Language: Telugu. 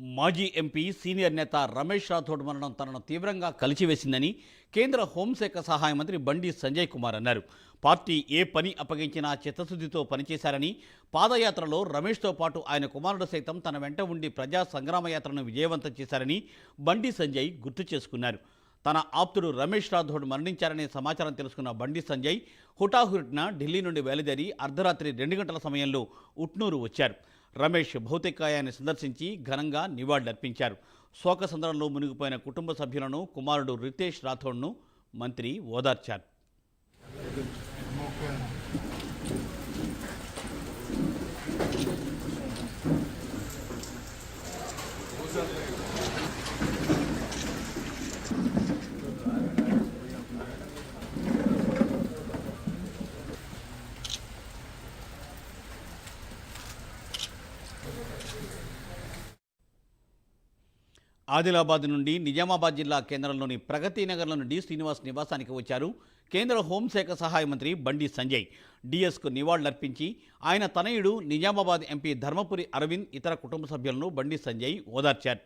మాజీ ఎంపీ సీనియర్ నేత రమేష్ రాథోడ్ మరణం తనను తీవ్రంగా కలిచివేసిందని కేంద్ర హోంశాఖ సహాయ మంత్రి బండి సంజయ్ కుమార్ అన్నారు. పార్టీ ఏ పని అప్పగించినా చిత్తశుద్ధితో పనిచేశారని పాదయాత్రలో రమేష్తో పాటు ఆయన కుమారుడు సైతం తన వెంట ఉండి ప్రజా సంగ్రామ యాత్రను విజయవంతం చేశారని బండి సంజయ్ గుర్తు చేసుకున్నారు. తన ఆప్తుడు రమేష్ రాథోడ్ మరణించారనే సమాచారం తెలుసుకున్న బండి సంజయ్ హుటాహుటిన ఢిల్లీ నుండి బయలుదేరి అర్ధరాత్రి రెండు గంటల సమయంలో ఉట్నూరు వచ్చారు. రమేష్ భౌతికాయాన్ని సందర్శించి ఘనంగా నివాళులర్పించారు. శోక శోకసందరంలో మునిగిపోయిన కుటుంబ సభ్యులను కుమారుడు రితేష్ రాథోడ్ను మంత్రి ఓదార్చారు. ఆదిలాబాద్ నుండి నిజామాబాద్ జిల్లా కేంద్రంలోని ప్రగతి నగర్లో నుండి శ్రీనివాస్ నివాసానికి వచ్చారు. కేంద్ర హోంశాఖ సహాయ మంత్రి బండి సంజయ్ డిఎస్కు నివాళులర్పించి ఆయన తనయుడు నిజామాబాద్ ఎంపీ ధర్మపురి అరవింద్ ఇతర కుటుంబ సభ్యులను బండి సంజయ్ ఓదార్చారు.